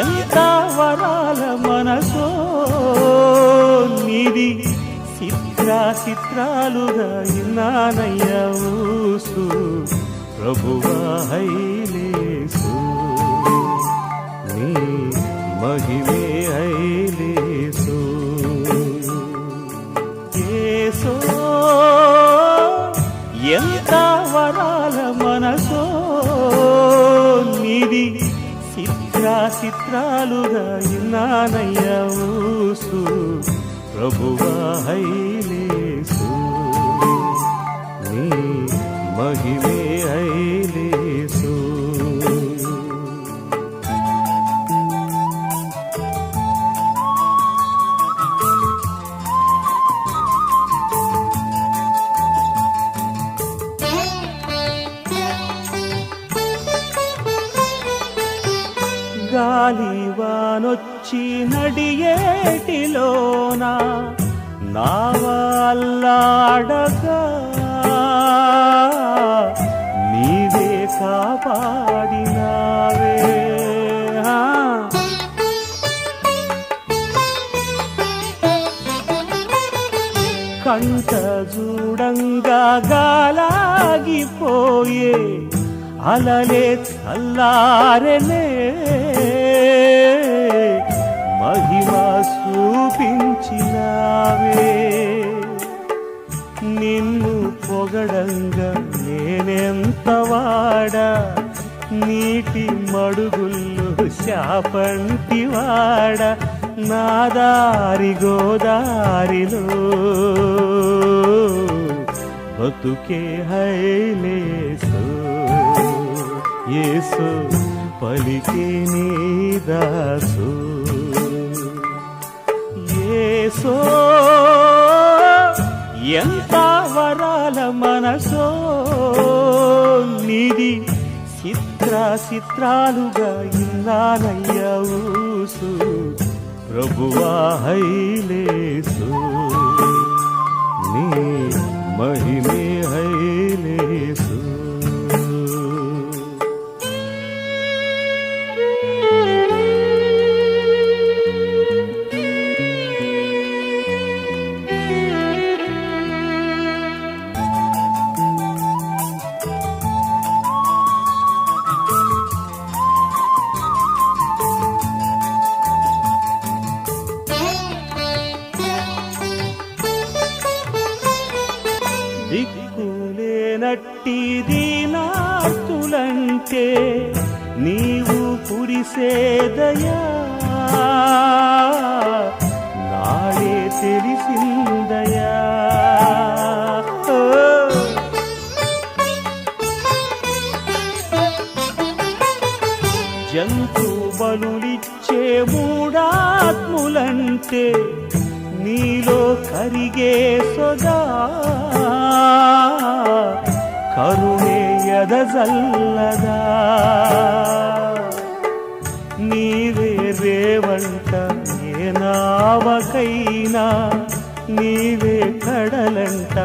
ఎంత వరాల మనసో నీది చిత్రా చిత్రాలుగా ఇన్నానయ్యూసు ఊసు. నీ మహిమే హైలేసు ఏసో ఎంత వరాల మనసో చిత్రా చిత్రాలుగా ఇన్నానయ్య ఊసు. ప్రభువా హైలేసు. నీ మహిమ గాలివానొచ్చి నడియేటిలోన నావల్లాడగా నీవే కాపాడినావే. కంట చూడంగా గాలాగిపోయే అలలే చల్లారలే. మహిమ చూపించినావే. నిన్ను పొగడంగా నేనెంత వాడా? నీటి మడుగుల్లో శాపంటివాడ వాడ? గోదారిలో బతుకే హైలేసో యేసు పలికే నీ దాసు. ఏసో ఎంత వరాల మనసో నిధి చిత్ర చిత్రాలుగా ఇన్నానయ్యా ఊసు. ప్రభువా హైలేసు. నీ దిక్కులేనట్టిది నార్తులంటే నీవు కురిసేదయా? నాడే తెలిసిందయా? జంతు బలులిచ్చే మూడాత్ములంటే నీలో కరిగే సొదా. కరుణే ఎదజల్లదా నీవే రేవంట ఏ నావకైనా. నీవే కడలంట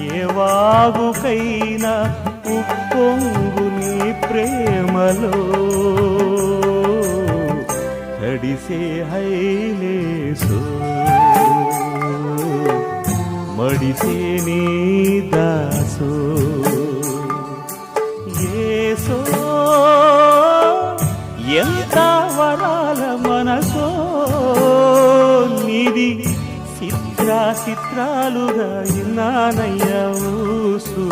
ఏ వాగుకైనా. ఉప్పొంగు నీ ప్రేమలో. తడిసే హైలేసు మడిసే నీ ఎంత మనసో నిధి చిత్రా చిత్రాలుగా ఇన్నానయ్యా ఊసు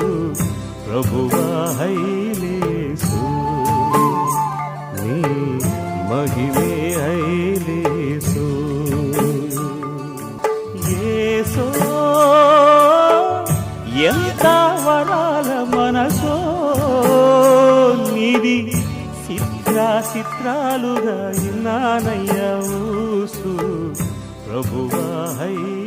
చిత్రాలుగా ఇన్నానయ్యా ఊసు. ప్రభువాహయ్యా